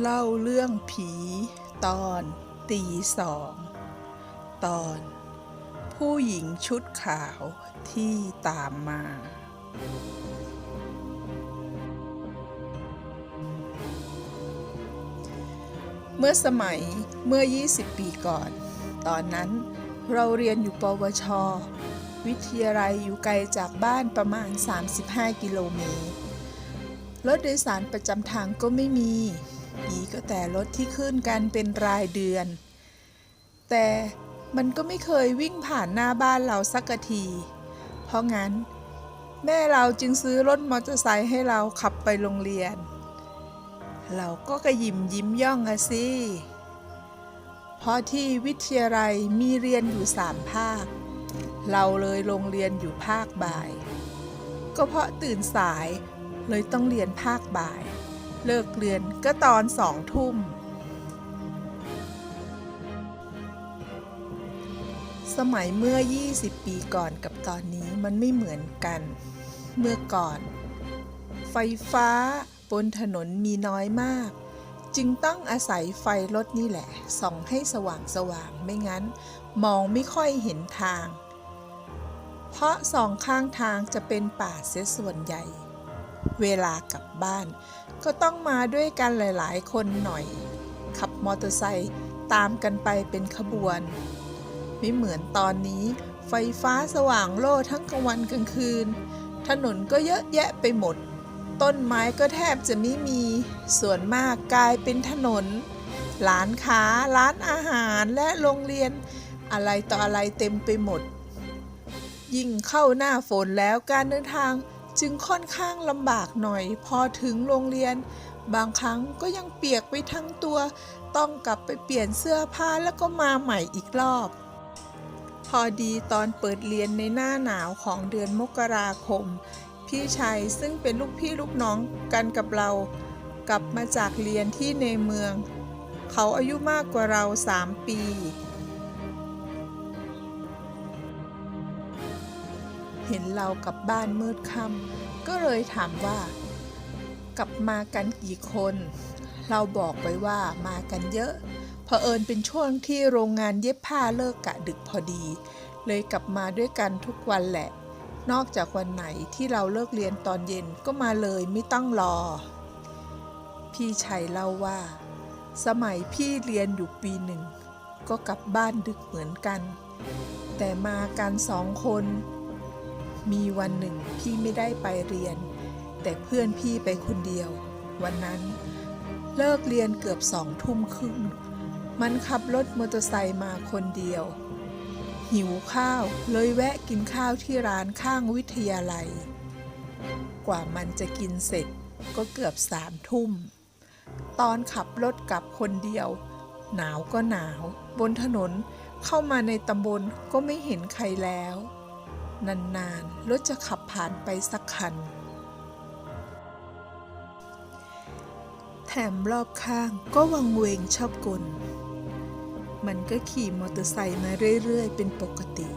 เล่าเรื่องผี ตอนตีสอง ตอน ผู้หญิงชุดขาวที่ตามมา เมื่อสมัยเมื่อ 20 ปีก่อน ตอนนั้นเราเรียนอยู่ปวช วิทยาลัยอยู่ไกลจากบ้านประมาณ 35 กิโลเมตรรถโดยสารประจำทางก็ไม่มี มีก็แต่รถที่ขึ้นกันเป็นรายเดือน แต่มันก็ไม่เคยวิ่งผ่านหน้าบ้านเราสักที เพราะงั้น แม่เราจึงซื้อรถมอเตอร์ไซค์ให้เราขับไปโรงเรียน เราก็กระยิมยิ้มย่องอะสิ เพราะที่วิทยาลัยมีเรียนอยู่สามภาค เราเลยโรงเรียนอยู่ภาคบ่าย ก็เพราะตื่นสายเลยต้องเรียนภาคบ่าย เลิกเรียนก็ตอนสองทุ่ม สมัยเมื่อ 20 ปีก่อนกับตอนนี้มันไม่เหมือนกัน เมื่อก่อน ไฟฟ้าบนถนนมีน้อยมาก จึงต้องอาศัยไฟรถนี่แหละ ส่องให้สว่างสว่างไม่งั้น มองไม่ค่อยเห็นทาง เพราะสองข้างทางจะเป็นป่าเสียส่วนใหญ่ เวลากลับบ้าน ก็ต้องมาด้วยกันหลายๆ คนหน่อย ขับมอเตอร์ไซค์ตามกันไปเป็นขบวน ไม่เหมือนตอนนี้ ไฟฟ้าสว่างโล่ทั้งกลางวันกลางคืน ถนนก็เยอะแยะไปหมด ต้นไม้ก็แทบจะไม่มี ส่วนมากกลายเป็นถนน ร้านค้า ร้านอาหารและโรงเรียน อะไรต่ออะไรเต็มไปหมด ยิ่งเข้าหน้าฝนแล้วการเดินทาง จึงค่อนข้างลำบากหน่อย พอถึงโรงเรียน บางครั้งก็ยังเปียกไปทั้งตัว ต้องกลับไปเปลี่ยนเสื้อผ้าแล้วก็มาใหม่อีกรอบ พอดีตอนเปิดเรียนในหน้าหนาวของเดือนมกราคม พี่ชัยซึ่งเป็นลูกพี่ลูกน้องกันกับเรา กลับมาจากเรียนที่ในเมือง เขาอายุมากกว่าเราสามปี เห็นเรากลับบ้านมืดค่ำก็เลยถามว่า กลับมากันกี่คน เราบอกไปว่ามากันเยอะเผอิญเป็นช่วงที่โรงงานเย็บผ้าเลิกกะดึกพอดี เลยกลับมาด้วยกันทุกวันแหละ นอกจากวันไหนที่เราเลิกเรียนตอนเย็นก็มาเลยไม่ต้องรอ พี่ชัยเล่าว่า สมัยพี่เรียนอยู่ปีหนึ่ง ก็กลับบ้านดึกเหมือนกัน แต่มากันสองคน มีวันหนึ่งพี่ไม่ได้ไปเรียน แต่เพื่อนพี่ไปคนเดียว วันนั้นเลิกเรียนเกือบสองทุ่มครึ่ง มันขับรถมอเตอร์ไซค์มาคนเดียว หิวข้าวเลยแวะกินข้าวที่ร้านข้างวิทยาลัย กว่ามันจะกินเสร็จก็เกือบสามทุ่ม ตอนขับรถกลับคนเดียว หนาวก็หนาว บนถนนเข้ามาในตำบลก็ไม่เห็นใครแล้ว นานๆ รถจะขับผ่านไปสักคัน แถมรอบข้างก็วังเวงชอบกล มันก็ขี่มอเตอร์ไซค์มาเรื่อยๆ เป็นปกติ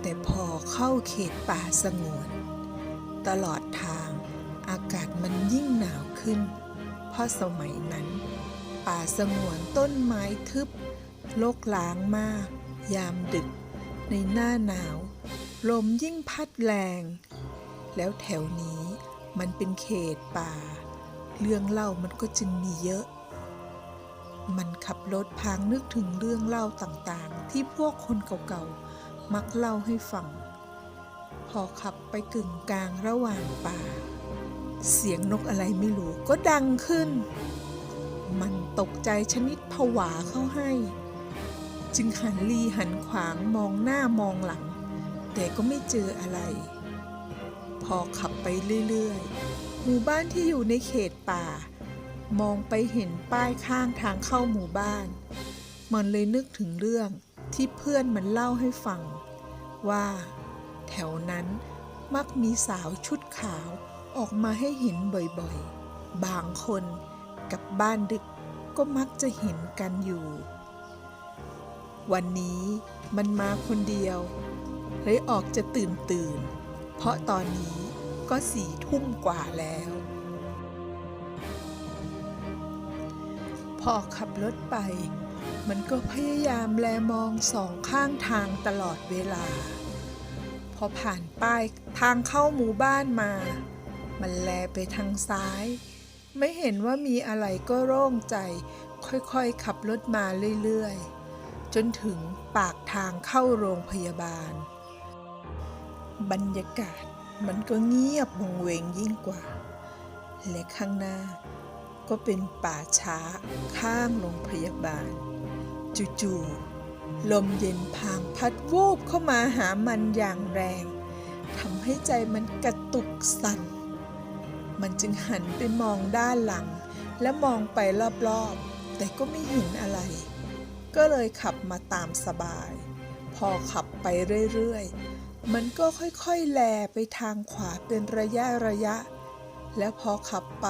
แต่พอเข้าเขตป่าสงวน ตลอดทางอากาศมันยิ่งหนาวขึ้น เพราะสมัยนั้น ป่าสงวนต้นไม้ทึบโลกล้างมาก ยามดึก ในหน้าหนาว ลมยิ่งพัดแรง แล้วแถวนี้มันเป็นเขตป่า เรื่องเล่ามันก็จึงมีเยอะ มันขับรถพางนึกถึงเรื่องเล่าต่างๆ ที่พวกคนเก่าๆ มักเล่าให้ฟัง พอขับไปกึ่งกลางระหว่างป่า เสียงนกอะไรไม่รู้ก็ดังขึ้น มันตกใจชนิดผวาเข้าให้ จึงหันลีหันขวางมองหน้ามองหลัง แต่ก็ไม่เจออะไร พอขับไปเรื่อยๆ หมู่บ้านที่อยู่ในเขตป่า มองไปเห็นป้ายข้างทางเข้าหมู่บ้าน มันเลยนึกถึงเรื่องที่เพื่อนมันเล่าให้ฟัง ว่า แถวนั้นมักมีสาวชุดขาวออกมาให้เห็นบ่อยๆ บางคนกับบ้านดึกก็มักจะเห็นกันอยู่ วันนี้มันมาคนเดียว เลยออกจะตื่นตื่น เพราะตอนนี้ก็สี่ทุ่มกว่าแล้ว พอขับรถไป มันก็พยายามแลมองสองข้างทางตลอดเวลา พอผ่านป้ายทางเข้าหมู่บ้านมา มันแลไปทางซ้าย ไม่เห็นว่ามีอะไรก็โล่งใจ ค่อยๆ ขับรถมาเรื่อยๆ จนถึงปากทางเข้าโรงพยาบาล บรรยากาศมันก็เงียบวงเวงยิ่งกว่า และข้างหน้าก็เป็นป่าช้าข้างโรงพยาบาล จู่ๆลมเย็นพางพัดวูบเข้ามาหามันอย่างแรงทำให้ใจมันกระตุกสั่น มันจึงหันไปมองด้านหลัง และมองไปรอบๆ แต่ก็ไม่เห็นอะไร ก็เลยขับมาตามสบาย พอขับไปเรื่อยๆ มันก็ค่อยๆแลไปทางขวาเป็นระยะระยะ แล้วพอขับไป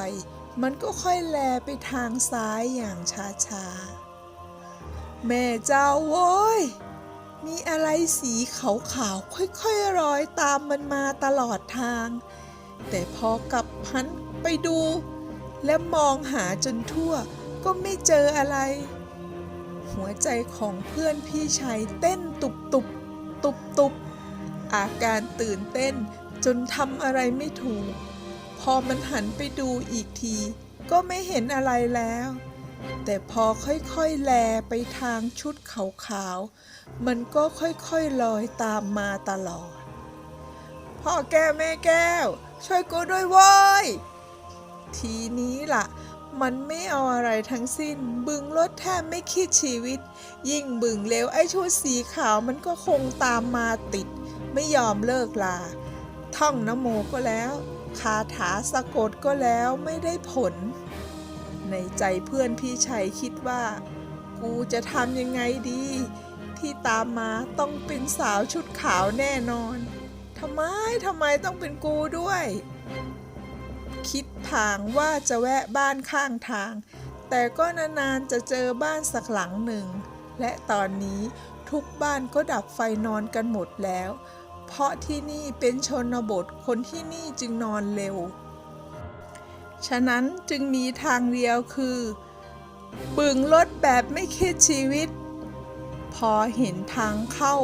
มันก็ค่อยแลไปทางซ้ายอย่างช้าๆ แม่เจ้าโว้ย มีอะไรสีขาวๆค่อยๆรอยตามมันมาตลอดทาง แต่พอกลับพันไปดู และมองหาจนทั่วก็ไม่เจออะไร หัวใจของเพื่อนพี่ชายเต้นตุบตุบตุบตุบ อาการตื่นเต้นจนทำอะไรไม่ถูก พอมันหันไปดูอีกที ก็ไม่เห็นอะไรแล้ว แต่พอค่อยๆแลไปทางชุดขาวๆ มันก็ค่อยๆลอยตามมาตลอด พ่อแก้วแม่แก้ว ช่วยกูด้วยว้ยทีนี้ล่ะมันไม่เอาอะไรทั้งสิ้น บึงรถแทบไม่คิดชีวิต ยิ่งบึงเร็วไอ้ชุดสีขาวมันก็คงตามมาติด ไม่ยอมเลิกลา ท่องนโมก็แล้วคาถาสะกดก็แล้วไม่ได้ผล ในใจเพื่อนพี่ชัยคิดว่า กูจะทำยังไงดี ที่ตามมาต้องเป็นสาวชุดขาวแน่นอนทำไมทำไมต้องเป็นกูด้วย คิดทางว่าจะแวะบ้านข้างทาง แต่ก็นานๆจะเจอบ้านสักหลังหนึ่ง และตอนนี้ทุกบ้านก็ดับไฟนอนกันหมดแล้ว เพราะที่นี่เป็นชนบทคนที่นี่จึงนอนเร็ว ฉะนั้นจึงมีทางเดียวคือ บึงรถแบบไม่คิดชีวิต พอเห็นทางเข้า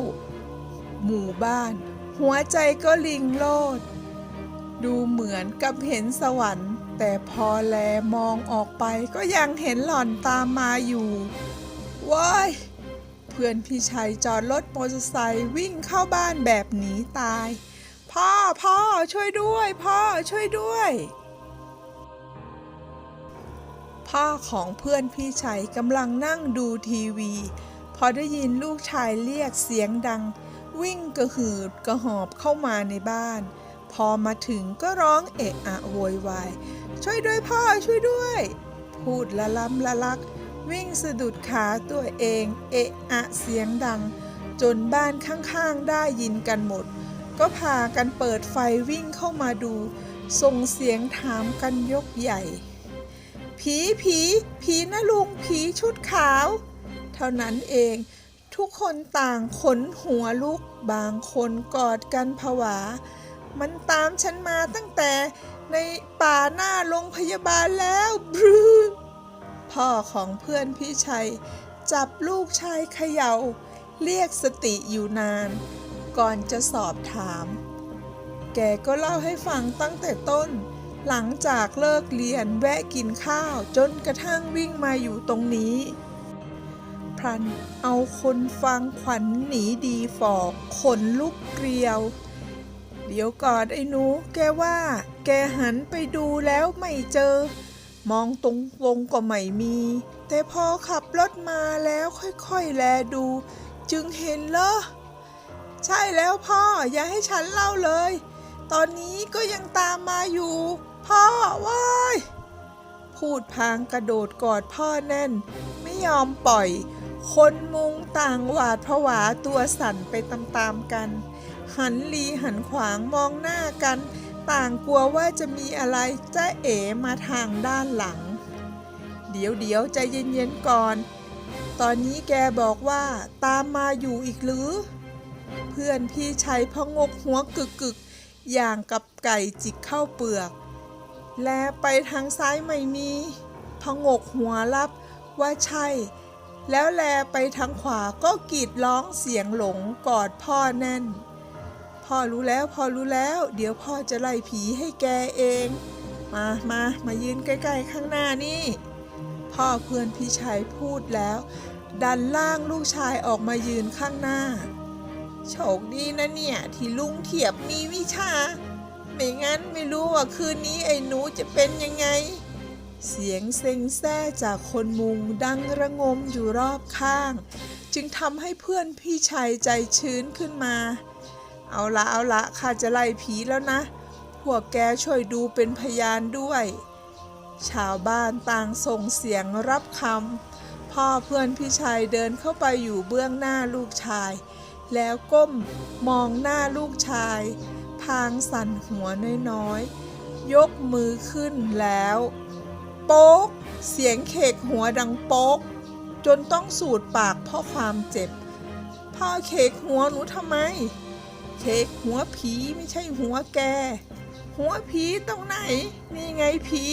หมู่บ้าน หัวใจก็ลิงโลด ดูเหมือนกับเห็นสวรรค์ แต่พอแลมองออกไปก็ยังเห็นหล่อนตามมาอยู่ว้าย เพื่อนพี่ชัยจอดรถมอเตอร์ไซค์วิ่งเข้าบ้านแบบหนีตาย พ่อพ่อช่วยด้วย พ่อช่วยด้วย พ่อของเพื่อนพี่ชัยกำลังนั่งดูทีวี พอได้ยินลูกชายเรียกเสียงดัง วิ่งกระหืดกระหอบเข้ามาในบ้าน พอมาถึงก็ร้องเอะอะโวยวายช่วยด้วยพ่อช่วยด้วย พูดละล้ำละลัก วิ่งสะดุดขาตัวเองเอะอะเสียงดัง จนบ้านข้างๆได้ยินกันหมด ก็พากันเปิดไฟวิ่งเข้ามาดูส่งเสียงถามกันยกใหญ่ ผีผีผีนะลุงผีชุดขาว เท่านั้นเองทุกคนต่างขนหัวลุก บางคนกอดกันผวา มันตามฉันมาตั้งแต่ในป่าหน้าโรงพยาบาลแล้วบรือ พ่อของเพื่อนพี่ชัย จับลูกชายเขยา่า เรียกสติอยู่นาน ก่อนจะสอบถาม แกก็เล่าให้ฟังตั้งแต่ต้น หลังจากเลิกเรียนแวะกินข้าวจนกระทั่งวิ่งมาอยู่ตรงนี้ พรันเอาคนฟังขวัญหนีดีฟอกขนลุกเกลียวเดี๋ยวก่อนไอ้หนู แกว่า แกหันไปดูแล้วไม่เจอ มองตรงวงก็ไม่มี แต่พอขับรถมาแล้วค่อยๆ แลดู จึงเห็นเหรอ ใช่แล้วพ่อ อย่าให้ฉันเล่าเลย ตอนนี้ก็ยังตามมาอยู่ พ่อว้ายพูดพางกระโดดกอดพ่อแน่น ไม่ยอมปล่อย คนมุงต่างหวาดผวาตัวสั่นไปตามๆกัน หันลีหันขวางมองหน้ากัน ต่างกลัวว่าจะมีอะไรจะเอ๋มาทางด้านหลัง เดี๋ยวเดี๋ยวใจเย็นๆก่อน ตอนนี้แกบอกว่าตามมาอยู่อีกหรือ เพื่อนพี่ชัยพงกหัวกึกกึกอย่างกับไก่จิกเข้าเปลือก แลไปทางซ้ายไม่มีพงกหัวรับว่าใช่ แล้วแลไปทางขวาก็กรีดร้องเสียงหลงกอดพ่อแน่น พ่อรู้แล้วพ่อรู้แล้ว เดี๋ยวพ่อจะไล่ผีให้แกเอง มามามายืนใกล้ๆข้างหน้านี่ พ่อเพื่อนพี่ชัยพูดแล้ว ดันล่างลูกชายออกมายืนข้างหน้า โชคดีนะเนี่ยที่ลุงเถียบมีวิชา ไม่งั้นไม่รู้ว่าคืนนี้ไอ้หนูจะเป็นยังไง เสียงเซ็งแซ่จากคนมุงดังระงมอยู่รอบข้าง จึงทำให้เพื่อนพี่ชัยใจชื้นขึ้นมา เอาละเอาละข้าจะไล่ผีแล้วนะ พวกแกช่วยดูเป็นพยานด้วย ชาวบ้านต่างส่งเสียงรับคำ พ่อเพื่อนพี่ชัยเดินเข้าไปอยู่เบื้องหน้าลูกชาย แล้วก้มมองหน้าลูกชาย พางสั่นหัวน้อยๆ ยกมือขึ้นแล้ว โป๊ก เสียงเขกหัวดังโป๊ก จนต้องสูดปากเพราะความเจ็บ พ่อเขกหัวหนูทำไม เขกหัวผีไม่ใช่หัวแก หัวผีตรงไหน นี่ไงผี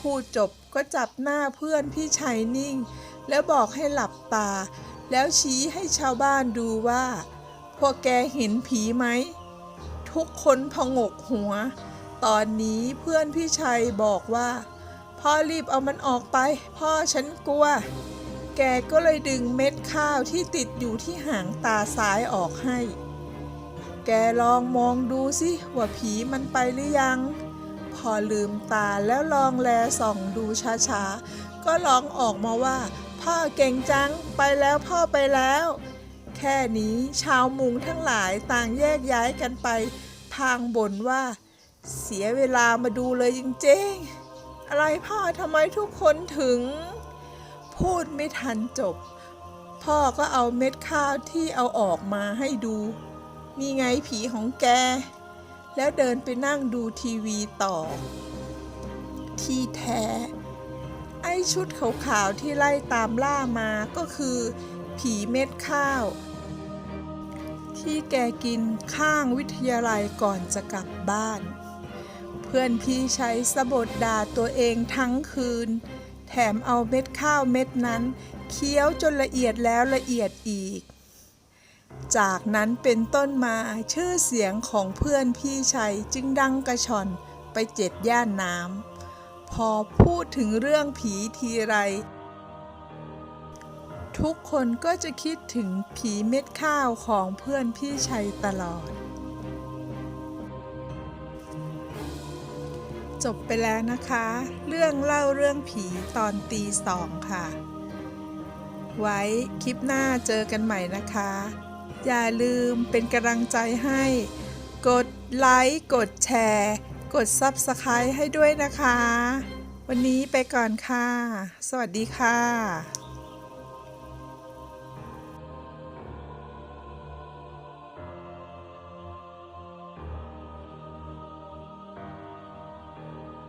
พูดจบก็จับหน้าเพื่อนพี่ชัยนิ่ง แล้วบอกให้หลับตา แล้วชี้ให้ชาวบ้านดูว่า พวกแกเห็นผีไหม ทุกคนพงกหัว ตอนนี้เพื่อนพี่ชัยบอกว่า พ่อรีบเอามันออกไป พ่อฉันกลัวแกก็เลยดึงเม็ดข้าวที่ติดอยู่ที่หางตาซ้ายออกให้ แกลองมองดูสิว่าผีมันไปหรือยัง พอลืมตาแล้วลองแลส่องดูช้าๆ ก็ลองออกมาว่า พ่อเก่งจังไปแล้วพ่อไปแล้ว แค่นี้ชาวมุงทั้งหลายต่างแยกย้ายกันไปทางบ่นว่า เสียเวลามาดูเลยจริงๆ อะไรพ่อทำไมทุกคนถึง พูดไม่ทันจบ พ่อก็เอาเม็ดข้าวที่เอาออกมาให้ดู นี่ไงผีของแก แล้วเดินไปนั่งดูทีวีต่อ ที่แท้ ไอชุดขาวๆที่ไล่ตามล่ามาก็คือ ผีเม็ดข้าว ที่แกกินข้างวิทยาลัยก่อนจะกลับบ้าน เพื่อนพี่ใช้สะบดด่าตัวเองทั้งคืน แถมเอาเม็ดข้าวเม็ดนั้น เคี้ยวจนละเอียดแล้วละเอียดอีก จากนั้นเป็นต้นมาชื่อเสียงของเพื่อนพี่ชัยจึงดังกระชอนไปเจ็ดย่านน้ำพอพูดถึงเรื่องผีทีไร ทุกคนก็จะคิดถึงผีเม็ดข้าวของเพื่อนพี่ชัยตลอด จบไปแล้วนะคะ เรื่องเล่าเรื่องผีตอนตีสองค่ะ ไว้คลิปหน้าเจอกันใหม่นะคะ อย่าลืมเป็นกำลังใจให้ กดไลค์ กดแชร์ กด Subscribe ให้ด้วยนะคะ วันนี้ไปก่อนค่ะ สวัสดีค่ะ